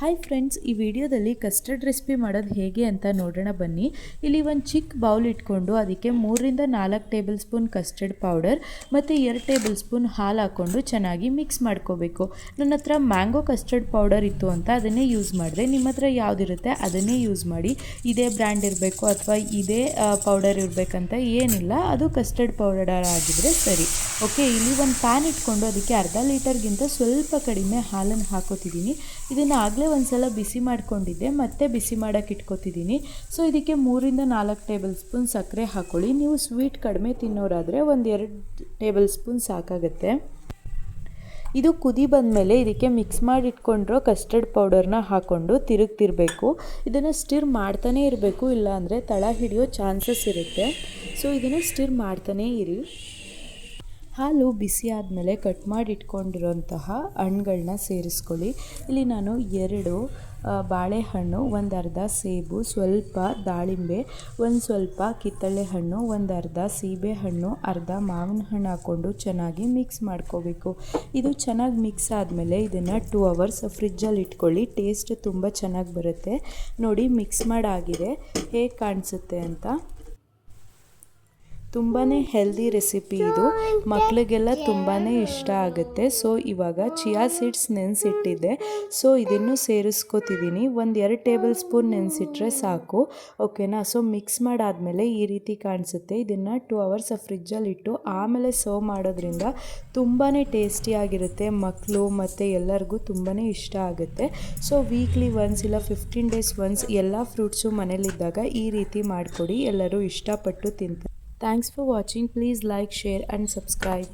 Hi friends ಈ ವಿಡಿಯೋದಲ್ಲಿ custard recipe ಮಾಡೋದು ಹೇಗೆ ಅಂತ ನೋಡೋಣ ಬನ್ನಿ. ಇಲ್ಲಿ ಒಂದು ಚಿಕ್ಕ ಬೌಲ್ ಇಟ್ಕೊಂಡು ಅದಕ್ಕೆ ಮೂರರಿಂದ ನಾಲ್ಕು ಟೇಬಲ್ ಸ್ಪೂನ್ ಕಸ್ಟರ್ಡ್ ಪೌಡರ್ ಮತ್ತು ಎರಡು ಟೇಬಲ್ ಸ್ಪೂನ್ ಹಾಲು ಹಾಕ್ಕೊಂಡು ಚೆನ್ನಾಗಿ ಮಿಕ್ಸ್ ಮಾಡ್ಕೋಬೇಕು. ನನ್ನ ಹತ್ರ ಮ್ಯಾಂಗೋ ಕಸ್ಟರ್ಡ್ ಪೌಡರ್ ಇತ್ತು ಅಂತ ಅದನ್ನೇ ಯೂಸ್ ಮಾಡಿದೆ. ನಿಮ್ಮ ಹತ್ರ ಯಾವುದಿರುತ್ತೆ ಅದನ್ನೇ ಯೂಸ್ ಮಾಡಿ. ಇದೇ ಬ್ರ್ಯಾಂಡ್ ಇರಬೇಕು ಅಥವಾ ಇದೇ ಪೌಡರ್ ಇರಬೇಕಂತ ಏನಿಲ್ಲ, ಅದು ಕಸ್ಟರ್ಡ್ ಪೌಡರ್ ಆಗಿದ್ರೆ ಸರಿ. ಓಕೆ ಇಲ್ಲಿ ಒಂದು ಪ್ಯಾನ್ ಇಟ್ಕೊಂಡು ಅದಕ್ಕೆ ಅರ್ಧ ಲೀಟರ್ಗಿಂತ ಸ್ವಲ್ಪ ಕಡಿಮೆ ಹಾಲನ್ನು ಹಾಕೋತಿದ್ದೀನಿ. ಇದನ್ನು ಆಗಲೇ ಒಂದು ಸಲ ಬಿಸಿ ಮಾಡ್ಕೊಂಡಿದ್ದೆ, ಮತ್ತೆ ಬಿಸಿ ಮಾಡೋಕ್ಕೆ ಇಟ್ಕೊತಿದ್ದೀನಿ. ಸೊ ಇದಕ್ಕೆ ಮೂರಿಂದ ನಾಲ್ಕು ಟೇಬಲ್ ಸ್ಪೂನ್ ಸಕ್ಕರೆ ಹಾಕ್ಕೊಳ್ಳಿ ನೀವು ಸ್ವೀಟ್ ಕಡಿಮೆ ತಿನ್ನೋರಾದರೆ ಒಂದು ಎರಡು ಟೇಬಲ್ ಸ್ಪೂನ್ ಸಾಕಾಗುತ್ತೆ. ಇದು ಕುದಿ ಬಂದಮೇಲೆ ಇದಕ್ಕೆ ಮಿಕ್ಸ್ ಮಾಡಿ ಇಟ್ಕೊಂಡಿರೋ ಕಸ್ಟರ್ಡ್ ಪೌಡರ್ನ ಹಾಕ್ಕೊಂಡು ತಿರುಗ್ತಿರಬೇಕು. ಇದನ್ನು ಸ್ಟಿರ್ ಮಾಡ್ತಾನೇ ಇರಬೇಕು, ಇಲ್ಲಾಂದರೆ ತಳ ಹಿಡಿಯೋ ಚಾನ್ಸಸ್ ಇರುತ್ತೆ. ಸೊ ಇದನ್ನು ಸ್ಟಿರ್ ಮಾಡ್ತಾನೇ ಇರಿ. ಹಾಲು ಬಿಸಿ ಆದಮೇಲೆ ಕಟ್ ಮಾಡಿ ಇಟ್ಕೊಂಡಿರೋಂತಹ ಹಣ್ಣುಗಳನ್ನ ಸೇರಿಸ್ಕೊಳ್ಳಿ. ಇಲ್ಲಿ ನಾನು ಎರಡು ಬಾಳೆಹಣ್ಣು, ಒಂದು ಅರ್ಧ ಸೇಬು, ಸ್ವಲ್ಪ ದಾಳಿಂಬೆ, ಒಂದು ಸ್ವಲ್ಪ ಕಿತ್ತಳೆ ಹಣ್ಣು ಒಂದು ಅರ್ಧ ಸೀಬೆ ಹಣ್ಣು ಅರ್ಧ ಮಾವಿನ ಹಣ್ಣು ಹಾಕ್ಕೊಂಡು ಚೆನ್ನಾಗಿ ಮಿಕ್ಸ್ ಮಾಡ್ಕೋಬೇಕು. ಇದು ಚೆನ್ನಾಗಿ ಮಿಕ್ಸ್ ಆದಮೇಲೆ ಇದನ್ನು ಟೂ ಅವರ್ಸ್ ಫ್ರಿಜ್ಜಲ್ಲಿ ಇಟ್ಕೊಳ್ಳಿ. ಟೇಸ್ಟ್ ತುಂಬ ಚೆನ್ನಾಗಿ ಬರುತ್ತೆ. ನೋಡಿ ಮಿಕ್ಸ್ ಮಾಡಾಗಿದೆ. ಹೇಗೆ ಕಾಣಿಸುತ್ತೆ ಅಂತ. ತುಂಬಾ ಹೆಲ್ದಿ ರೆಸಿಪಿ ಇದು. ಮಕ್ಕಳಿಗೆಲ್ಲ ತುಂಬಾ ಇಷ್ಟ ಆಗುತ್ತೆ. ಸೊ ಇವಾಗ ಚಿಯಾ ಸೀಡ್ಸ್ ನೆನೆಸಿಟ್ಟಿದ್ದೆ. ಸೊ ಇದನ್ನು ಸೇರಿಸ್ಕೋತಿದ್ದೀನಿ ಒಂದು ಎರಡು ಟೇಬಲ್ ಸ್ಪೂನ್ ನೆನೆಸಿಟ್ರೆ ಸಾಕು. ಓಕೆನಾ ಸೊ ಮಿಕ್ಸ್ ಮಾಡಾದಮೇಲೆ ಈ ರೀತಿ ಕಾಣಿಸುತ್ತೆ. ಇದನ್ನು ಟೂ ಅವರ್ಸ್ ಫ್ರಿಜ್ಜಲ್ಲಿ ಇಟ್ಟು ಆಮೇಲೆ ಸರ್ವ್ ಮಾಡೋದ್ರಿಂದ ತುಂಬಾ ಟೇಸ್ಟಿಯಾಗಿರುತ್ತೆ ಮಕ್ಕಳು ಮತ್ತು ಎಲ್ಲರಿಗೂ ತುಂಬಾ ಇಷ್ಟ ಆಗುತ್ತೆ. ಸೊ ವೀಕ್ಲಿ ಒನ್ಸ್ ಇಲ್ಲ ಫಿಫ್ಟೀನ್ ಡೇಸ್ ಒನ್ಸ್ ಎಲ್ಲ ಫ್ರೂಟ್ಸು ಮನೇಲಿದ್ದಾಗ ಈ ರೀತಿ ಮಾಡಿಕೊಡಿ. ಎಲ್ಲರೂ ಇಷ್ಟಪಟ್ಟು ತಿಂತಾರೆ. Thanks for watching. Please like, share and subscribe.